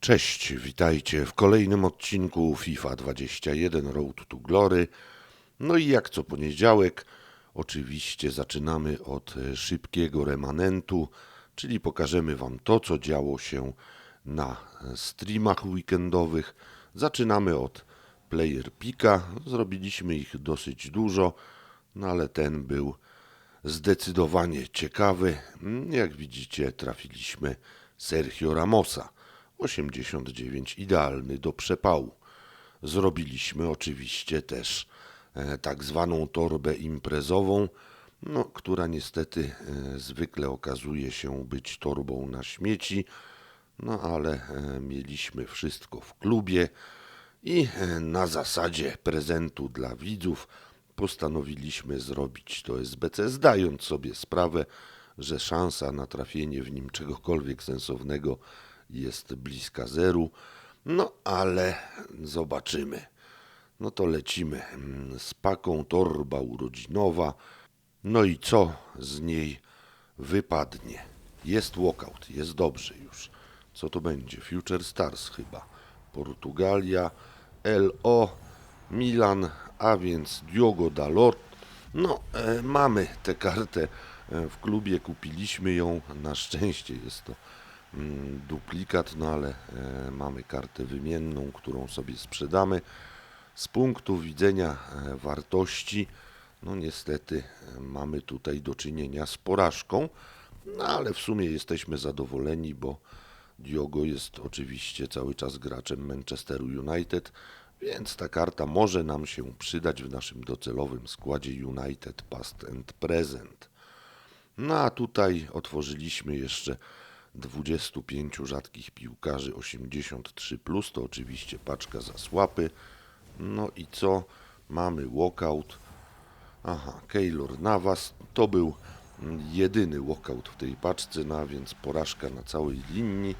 Cześć, witajcie w kolejnym odcinku FIFA 21 Road to Glory. No i jak co poniedziałek, oczywiście zaczynamy od szybkiego remanentu, czyli pokażemy Wam to, co działo się na streamach weekendowych. Zaczynamy od Player Pika. Zrobiliśmy ich dosyć dużo, no ale ten był zdecydowanie ciekawy. Jak widzicie, trafiliśmy Sergio Ramosa. 89 idealny do przepału. Zrobiliśmy oczywiście też e, tak zwaną torbę imprezową, no, która niestety e, zwykle okazuje się być torbą na śmieci, no ale e, mieliśmy wszystko w klubie i na zasadzie prezentu dla widzów postanowiliśmy zrobić to SBC, zdając sobie sprawę, że szansa na trafienie w nim czegokolwiek sensownego jest bliska zeru. No ale zobaczymy. No to lecimy mm, z paką torba urodzinowa. No i co z niej wypadnie? Jest walkout, jest dobrze już. Co to będzie? Future Stars chyba. Portugalia, LO, Milan, a więc Diogo Dalot. No, e, mamy tę kartę e, w klubie, kupiliśmy ją. Na szczęście jest to duplikat, no ale e, mamy kartę wymienną, którą sobie sprzedamy. Z punktu widzenia e, wartości, no niestety e, mamy tutaj do czynienia z porażką, no ale w sumie jesteśmy zadowoleni, bo Diogo jest oczywiście cały czas graczem Manchesteru United, więc ta karta może nam się przydać w naszym docelowym składzie United Past and Present. No a tutaj otworzyliśmy jeszcze 25 rzadkich piłkarzy 83, plus, to oczywiście paczka za słapy. No i co? Mamy walkout. Aha, Keylor Navas. To był jedyny walkout w tej paczce, no a więc porażka na całej linii.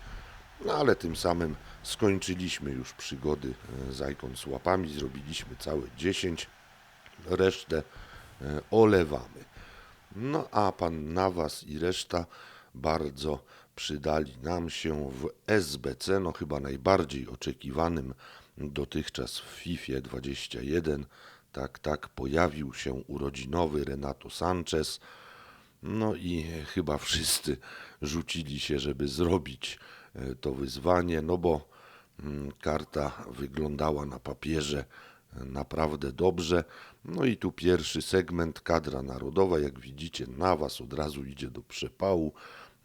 No ale tym samym skończyliśmy już przygody e, z Icon Swapami. Zrobiliśmy całe 10. Resztę e, olewamy. No a pan Nawas i reszta bardzo przydali nam się w SBC, no chyba najbardziej oczekiwanym dotychczas w FIFA 21. Tak, tak, pojawił się urodzinowy Renato Sanchez. No i chyba wszyscy rzucili się, żeby zrobić e, to wyzwanie, no bo mm, karta wyglądała na papierze e, naprawdę dobrze. No i tu pierwszy segment, kadra narodowa, jak widzicie, na was od razu idzie do przepału.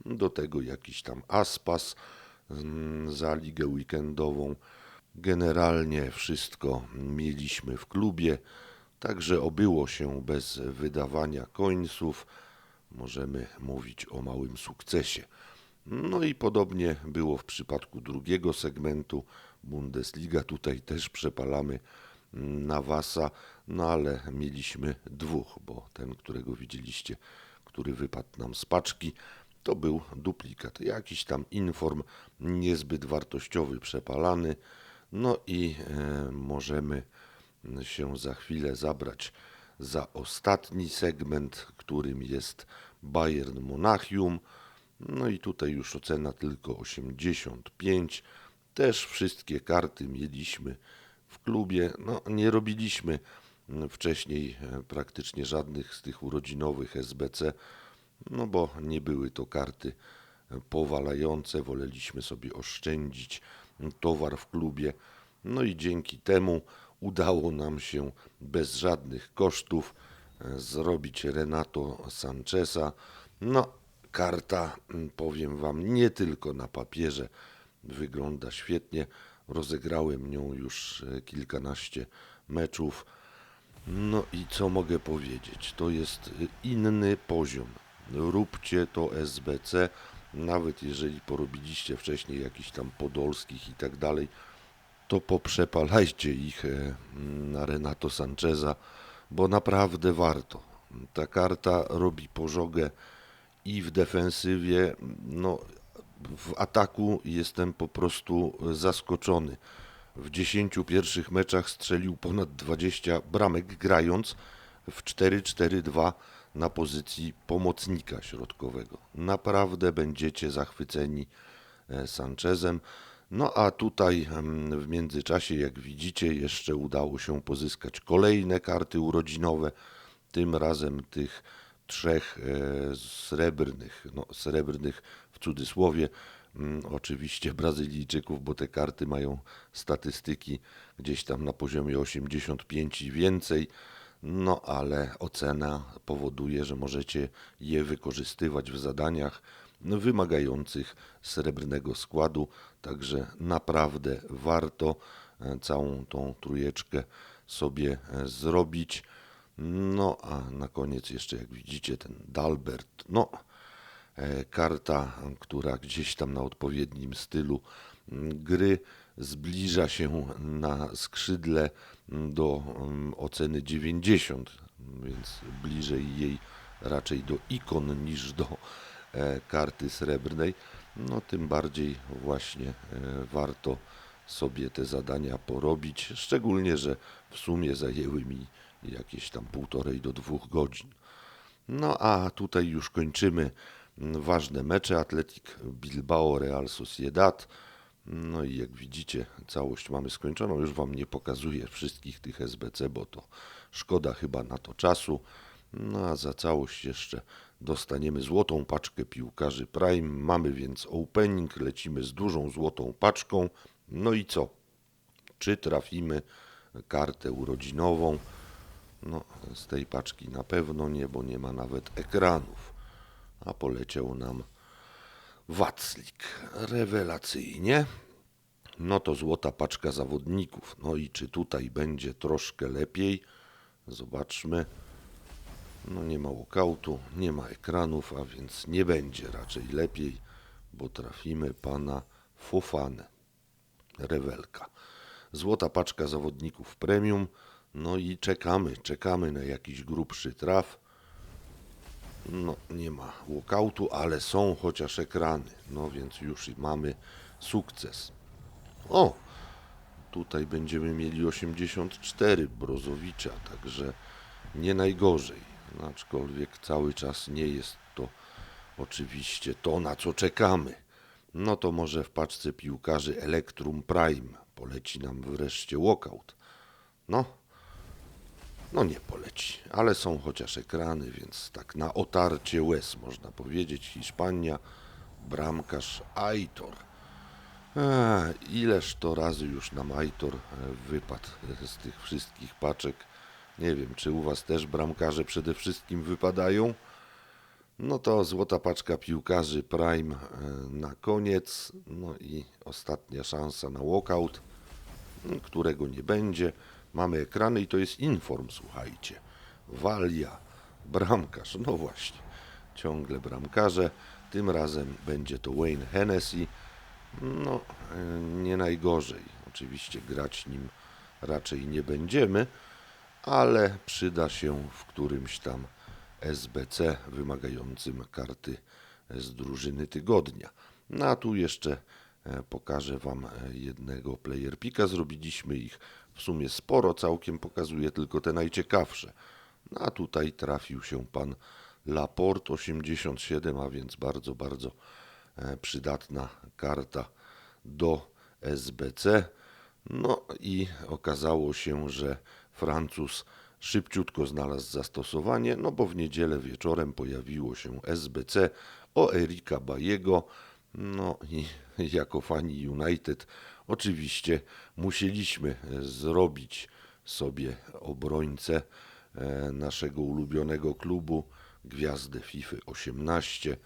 Do tego jakiś tam aspas mm, za ligę weekendową. Generalnie wszystko mieliśmy w klubie, także obyło się bez wydawania końców. Możemy mówić o małym sukcesie. No i podobnie było w przypadku drugiego segmentu. Bundesliga tutaj też przepalamy Nawasa, no ale mieliśmy dwóch, bo ten, którego widzieliście, który wypadł nam z paczki, to był duplikat. Jakiś tam inform niezbyt wartościowy przepalany. No i e, możemy się za chwilę zabrać za ostatni segment, którym jest Bayern Monachium. No i tutaj już ocena tylko 85. Też wszystkie karty mieliśmy w klubie. No, nie robiliśmy wcześniej e, praktycznie żadnych z tych urodzinowych SBC, no bo nie były to karty powalające. Woleliśmy sobie oszczędzić towar w klubie. No i dzięki temu udało nam się bez żadnych kosztów e, zrobić Renato Sancheza. No, karta, powiem Wam, nie tylko na papierze wygląda świetnie. Rozegrałem nią już e, kilkanaście meczów. No i co mogę powiedzieć? To jest e, inny poziom. Róbcie to SBC, nawet jeżeli porobiliście wcześniej jakichś tam podolskich i tak dalej, to poprzepalajcie ich e, na Renato Sancheza, bo naprawdę warto. Ta karta robi pożogę i w defensywie, no w ataku jestem po prostu zaskoczony. W 10 pierwszych meczach strzelił ponad 20 bramek grając w 4-4-2 na pozycji pomocnika środkowego. Naprawdę będziecie zachwyceni e, Sanchezem. No a tutaj w międzyczasie, jak widzicie, jeszcze udało się pozyskać kolejne karty urodzinowe. Tym razem tych trzech e, srebrnych, no srebrnych w cudzysłowie, mm, oczywiście Brazylijczyków, bo te karty mają statystyki gdzieś tam na poziomie 85 i więcej. No ale ocena powoduje, że możecie je wykorzystywać w zadaniach wymagających srebrnego składu, także naprawdę warto e, całą tą trójeczkę sobie e, zrobić. No a na koniec jeszcze jak widzicie ten Dalbert, no e, karta, która gdzieś tam na odpowiednim stylu gry zbliża się na skrzydle do mm, oceny 90, więc bliżej jej raczej do ikon niż do e, karty srebrnej. No tym bardziej właśnie e, warto sobie te zadania porobić, szczególnie, że w sumie zajęły mi jakieś tam półtorej do dwóch godzin. No a tutaj już kończymy mm, ważne mecze Atletic Bilbao Real Sociedad. No i jak widzicie, całość mamy skończoną. Już Wam nie pokazuję wszystkich tych SBC, bo to szkoda chyba na to czasu. No a za całość jeszcze dostaniemy złotą paczkę piłkarzy Prime. Mamy więc opening, lecimy z dużą złotą paczką. No i co? Czy trafimy kartę urodzinową? No, z tej paczki na pewno nie, bo nie ma nawet ekranów. A poleciał nam Waclik. Rewelacyjnie. No to złota paczka zawodników. No i czy tutaj będzie troszkę lepiej? Zobaczmy. No nie ma walkoutu, nie ma ekranów, a więc nie będzie raczej lepiej, bo trafimy pana Fofanę. Rewelka. Złota paczka zawodników premium. No i czekamy, czekamy na jakiś grubszy traf. No, nie ma walkoutu, ale są chociaż ekrany. No więc już mamy sukces. O! Tutaj będziemy mieli 84 Brozowicza, także nie najgorzej. Aczkolwiek cały czas nie jest to oczywiście to, na co czekamy. No to może w paczce piłkarzy Electrum Prime poleci nam wreszcie walkout. No, no nie poleci, ale są chociaż ekrany, więc tak na otarcie łez można powiedzieć. Hiszpania, bramkarz Aitor. Ech, ileż to razy już nam Aitor e, wypadł z tych wszystkich paczek. Nie wiem, czy u Was też bramkarze przede wszystkim wypadają? No to złota paczka piłkarzy Prime e, na koniec. No i ostatnia szansa na walkout, którego nie będzie. Mamy ekrany i to jest inform, słuchajcie. Walia, bramkarz, no właśnie. Ciągle bramkarze. Tym razem będzie to Wayne Hennessy. No, e, nie najgorzej. Oczywiście grać nim raczej nie będziemy, ale przyda się w którymś tam SBC wymagającym karty z drużyny tygodnia. No a tu jeszcze e, pokażę Wam e, jednego player pika. Zrobiliśmy ich w sumie sporo, całkiem pokazuję tylko te najciekawsze. No a tutaj trafił się pan Laport 87, a więc bardzo, bardzo e, przydatna karta do SBC. No i okazało się, że Francuz szybciutko znalazł zastosowanie, no bo w niedzielę wieczorem pojawiło się SBC o Erika Bajego. No i jako fani United oczywiście musieliśmy zrobić sobie obrońcę e, naszego ulubionego klubu, gwiazdę FIFA 18.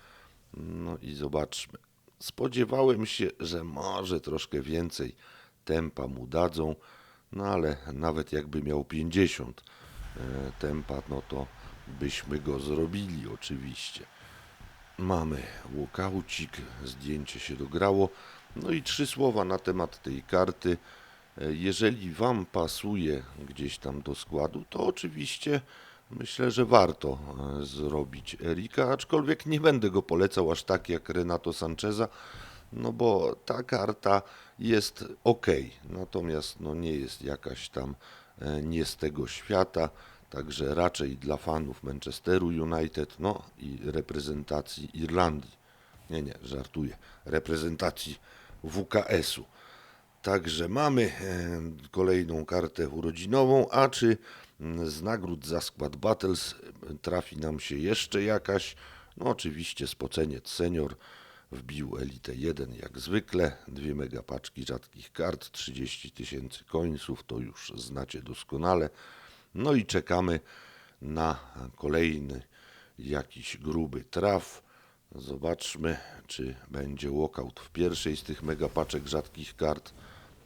No i zobaczmy. Spodziewałem się, że może troszkę więcej tempa mu dadzą, no ale nawet jakby miał 50 e, tempa, no to byśmy go zrobili oczywiście. Mamy łokaucik, zdjęcie się dograło. No i trzy słowa na temat tej karty. E, Jeżeli Wam pasuje gdzieś tam do składu, to oczywiście myślę, że warto e, zrobić Erika, aczkolwiek nie będę go polecał aż tak jak Renato Sancheza, no bo ta karta jest ok, natomiast no nie jest jakaś tam e, nie z tego świata, także raczej dla fanów Manchesteru United, no i reprezentacji Irlandii. Nie, nie, żartuję. Reprezentacji WKS-u. Także mamy e, kolejną kartę urodzinową, a czy z nagród za skład Battles e, trafi nam się jeszcze jakaś? No oczywiście Spoceniec Senior wbił Elite 1 jak zwykle, dwie megapaczki rzadkich kart, 30 tysięcy końców, to już znacie doskonale. No i czekamy na kolejny jakiś gruby traf. Zobaczmy, czy będzie walkout w pierwszej z tych megapaczek rzadkich kart.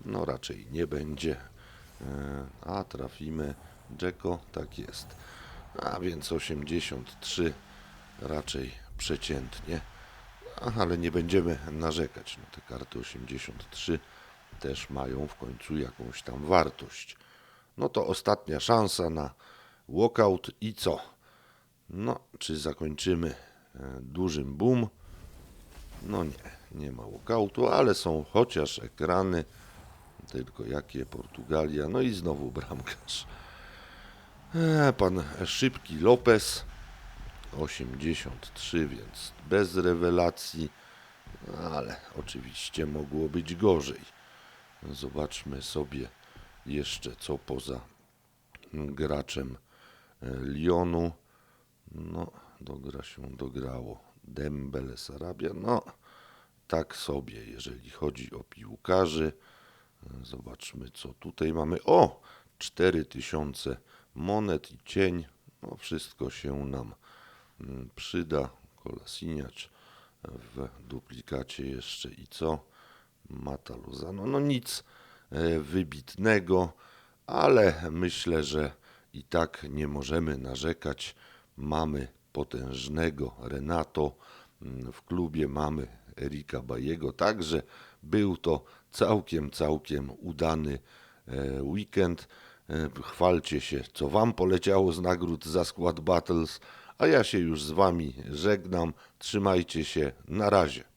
No raczej nie będzie. E, A trafimy Jacko, tak jest. A więc 83 raczej przeciętnie. A, Ale nie będziemy narzekać. No, te karty 83 też mają w końcu jakąś tam wartość. No to ostatnia szansa na walkout i co? No, czy zakończymy dużym boom? No nie, nie ma walkoutu, ale są chociaż ekrany. Tylko jakie Portugalia, no i znowu bramkarz. E, pan Szybki Lopez 83, więc bez rewelacji, ale oczywiście mogło być gorzej. Zobaczmy sobie jeszcze co poza graczem e, Lyonu. No, dogra się dograło. Dembele, Sarabia, no tak sobie, jeżeli chodzi o piłkarzy. Zobaczmy, co tutaj mamy. O! 4000 monet i cień. No, wszystko się nam mm, przyda. Kolasiniacz w duplikacie jeszcze i co? Mata Luzano. No nic e, wybitnego, ale myślę, że i tak nie możemy narzekać. Mamy potężnego Renato mm, w klubie, mamy Erika Bajego, także był to całkiem, całkiem udany e, weekend. E, Chwalcie się, co Wam poleciało z nagród za skład Battles, a ja się już z Wami żegnam. Trzymajcie się, na razie.